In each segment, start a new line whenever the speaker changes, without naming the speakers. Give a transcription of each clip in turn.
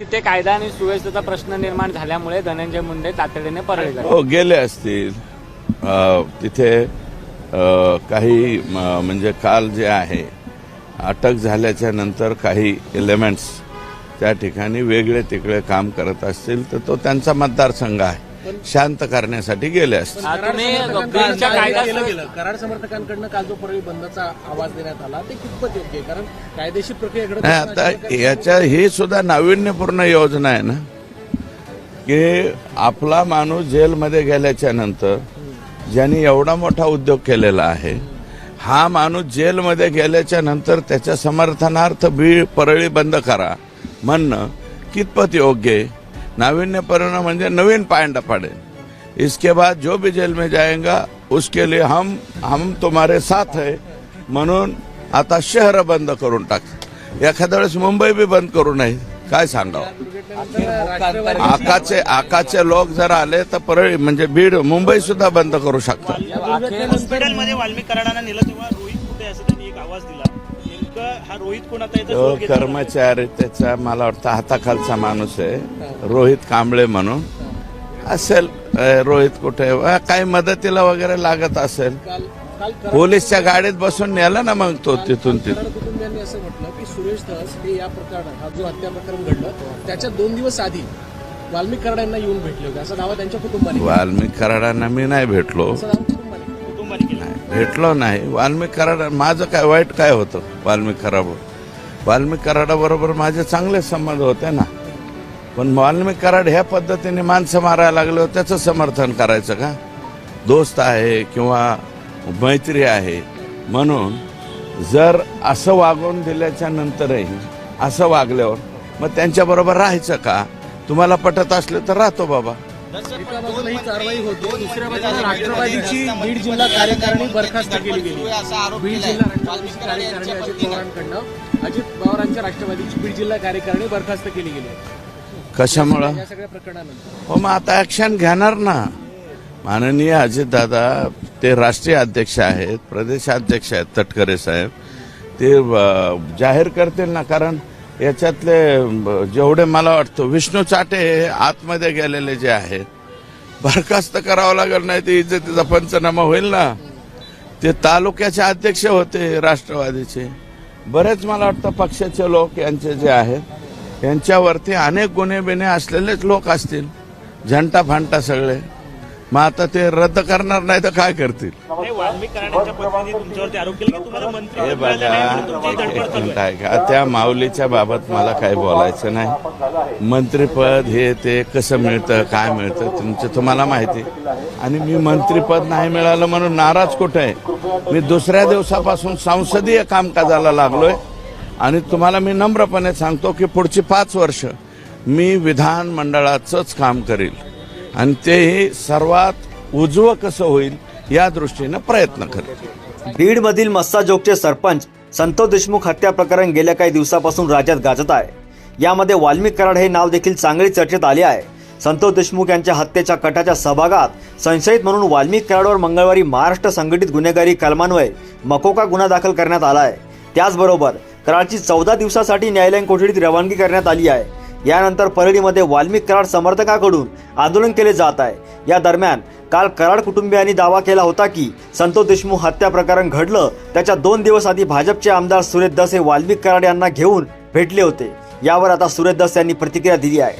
तिथे कायदा आणि सुव्यवस्थेचा प्रश्न निर्माण झाल्यामुळे धनंजय मुंडे तातडीने परळी
हो गेले असतील. तिथे काही म, म्हणजे काल जे आहे अटक झाल्याच्यानंतर काही एलिमेंट्स त्या ठिकाणी वेगळे तिकडे काम करत असतील तर तो त्यांचा मतदारसंघ आहे. शांत करण्यासाठी गेले
गेलं. कराड समर्थकांकडनं काल जो परळी बंदचा आवाज देण्यात आला ते कितपत योग्य आहे? कारण कायदेशीर
आता याच्या ही सुद्धा नाविन्यपूर्ण योजना आहे ना की आपला माणूस जेलमध्ये गेल्याच्यानंतर ज्यांनी एवढा मोठा उद्योग केलेला आहे हा माणूस जेलमध्ये गेल्याच्यानंतर त्याच्या समर्थनार्थ बीड परळी बंद करा म्हणणं कितपत योग्य आहे? नावीन्यपूर्ण म्हणजे नवीन पायंडा पाडेल इसके बाद जो भी जेल में जाएगा उसके लिए हम हम तुम्हारे साथ है। म्हणून आता शहर बंद करून टाक एखाद्या वेळेस मुंबई बी बंद करू नये काय सांगावं आकाचे आकाचे लोक जर आले तर परळी म्हणजे बीड मुंबई सुद्धा बंद करू शकतात।
रोहित नेमकं हा याचा
तो
शोध घेतला?
कर्मचारी त्याचा मला वाटतं हाताखालचा माणूस आहे. रोहित कांबळे म्हणून. असेल अ, रोहित कुठे? अ, काही मदतीला वगैरे लागत असेल.
काल काल कराड
पोलीसच्या गाडीत बसून नेला ना मग तो तिथून तिथून
कराड कुटुंबियांनी असं म्हटलं की सुरेश धस हे या प्रकरणात हा जो हत्या प्रकरण घडलं त्याच्या दोन दिवस आधी वाल्मिक कराड यांना येऊन भेटले होते. असा दावा त्यांच्या कुटुंबाने. केला.
वाल्मिक कराडांना मी नाही भेटलो.
असा दावा कुटुंबाने? केला.
कुटुंबाने
भेटलो नाही. वाल्मिक कराड माझं काय वाईट काय होतं? वाल्मिक कराड वाल्मिक कराडाबरोबर माझे चांगले संबंध होते ना. पण वाल्मिक कराड ह्या पद्धतीने माणसं मारायला लागले त्याचं समर्थन करायचं का? दोस्त आहे किंवा मैत्री आहे. म्हणून जर असं वागवून दिल्याच्या नंतरही असं वागल्यावर मग त्यांच्याबरोबर राहायचं का? तुम्हाला पटत असले तर राहतो बाबा.
ही कारवाई होते. दुसऱ्या बाजूला राष्ट्रवादीची बीड जिल्हा कार्यकारिणी बरखास्त केली गेली. बीड जिल्हा कार्यकारिणी अजित पवारांकडनं अजित पवारांच्या राष्ट्रवादीची बीड जिल्हा कार्यकारिणी बरखास्त केली गेली.
कशामुळं?
या सगळ्या प्रकरणानंतर.
हो मग आता ऍक्शन घेणार ना. माननीय अजितदादा ते राष्ट्रीय अध्यक्ष आहेत प्रदेशाध्यक्ष आहेत तटकरे साहेब. ते अ, जाहीर करतील ना कारण याच्यातले जेवढे मला वाटतं विष्णू चाटे हे आतमध्ये गेलेले जे आहेत बरखास्त करावं लागेल नाही ते इज्जतीचा पंचनामा होईल ना. ते तालुक्याचे अध्यक्ष होते राष्ट्रवादीचे. बरेच मला वाटतं पक्षाचे लोक यांचे जे आहेत यांच्यावरती अनेक गुन्हे बिन्हे असलेलेच लोक असतील. झंटा फांटा सगळे. मग आता ते रद्द करणार नाही तर काय करतील?
केला. की
हे बघा त्या माऊलीच्या बाबत मला काही बोलायचं नाही. मंत्रीपद हे ते कसं मिळतं काय मिळतं तुमचं तुम्हाला माहिती. आणि मी मंत्रीपद नाही मिळालं म्हणून नाराज कुठं आहे? मी दुसऱ्या दिवसापासून संसदीय कामकाजाला लागलोय. आणि तुम्हाला मी नम्रपणे सांगतो की पुढची पाच वर्ष मी विधानमंडळाचंच काम करील. आणि तेही सर्वात उजवं कसं होईल या दृष्टीनं प्रयत्न करेल.
बीडमधील मस्साजोगचे सरपंच संतोष देशमुख हत्या प्रकरण गेल्या काही दिवसापासून राज्यात गाजत आहे. यामध्ये वाल्मिक कराड हे नाव देखील चांगले चर्चेत आले आहे. संतोष देशमुख यांच्या हत्येच्या कटाच्या सभागात संशयित म्हणून वाल्मिक कराडवर मंगळवारी महाराष्ट्र संघटित गुन्हेगारी कलमान्वये मकोका गुन्हा दाखल करण्यात आला आहे. त्याचबरोबर कराडची चौदा दिवसासाठी न्यायालयीन कोठडीत रवानगी करण्यात आली आहे. यानंतर परळीमध्ये वाल्मिक कराड समर्थकाकडून आंदोलन केले जात आहे. या दरम्यान काल कराड कुटुंबियांनी दावा केला होता की संतोष देशमुख हत्या प्रकरण घडलं त्याच्या दोन दिवस आधी भाजपचे आमदार सुरेश दस हे वाल्मिक कराड यांना घेऊन भेटले होते. यावर आता सुरेश दस यांनी प्रतिक्रिया दिली आहे.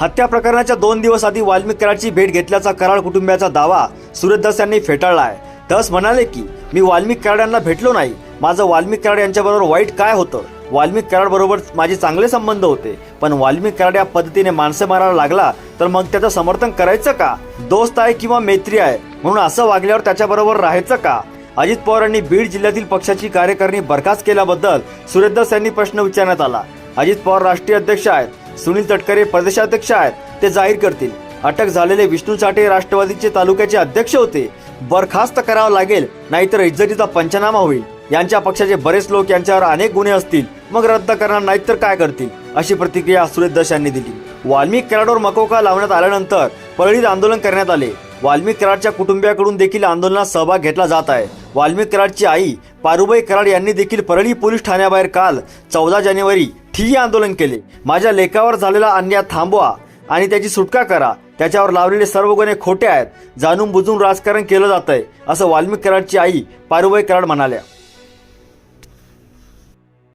हत्या प्रकरणाच्या दोन दिवस आधी वाल्मिक कराडची भेट घेतल्याचा कराड कुटुंबियाचा दावा सुरेश दस यांनी फेटाळला आहे. दस म्हणाले की मी वाल्मिक कराड यांना भेटलो नाही. माझं वाल्मिक कराड यांच्याबरोबर वाईट काय होतं? वाल्मिक कराडबरोबर माझे चांगले संबंध होते. पण वाल्मिक कराड या पद्धतीने माणसं मारायला लागला तर मग त्याचं समर्थन करायचं का? दोस्त आहे किंवा मैत्री आहे म्हणून असं वागल्यावर त्याच्याबरोबर राहायचं का? अजित पवार यांनी बीड जिल्ह्यातील पक्षाची कार्यकारिणी बरखास्त केल्याबद्दल सुरेशदास यांनी प्रश्न विचारण्यात आला. अजित पवार राष्ट्रीय अध्यक्ष आहेत सुनील तटकरे प्रदेशाध्यक्ष आहेत ते जाहीर करतील. अटक झालेले विष्णू चाटे राष्ट्रवादीचे तालुक्याचे अध्यक्ष होते. बरखास्त करावं लागेल नाहीतर इज्जतीचा पंचनामा होईल. यांच्या पक्षाचे बरेच लोक यांच्यावर अनेक गुन्हे असतील. मग रद्द करणार नाहीत तर काय करतील? अशी प्रतिक्रिया सुरेश दश यांनी दिली. वाल्मिक कराडवर मकोका लावण्यात आल्यानंतर परळीत आंदोलन करण्यात आले. वाल्मिक कराडच्या कुटुंबियाकडून देखील आंदोलनात सहभाग घेतला जात आहे. वाल्मिक कराडची आई पारुबाई कराड यांनी देखील परळी पोलीस ठाण्याबाहेर काल चौदा जानेवारी ठिय्या आंदोलन केले. माझ्या लेखावर झालेला अन्याय थांबवा आणि त्याची सुटका करा. त्याच्यावर लावलेले सर्व गुन्हे खोटे आहेत. जाणून बुजून राजकारण केलं जात आहे असं वाल्मिक कराडची आई पारुबाई कराड म्हणाल्या.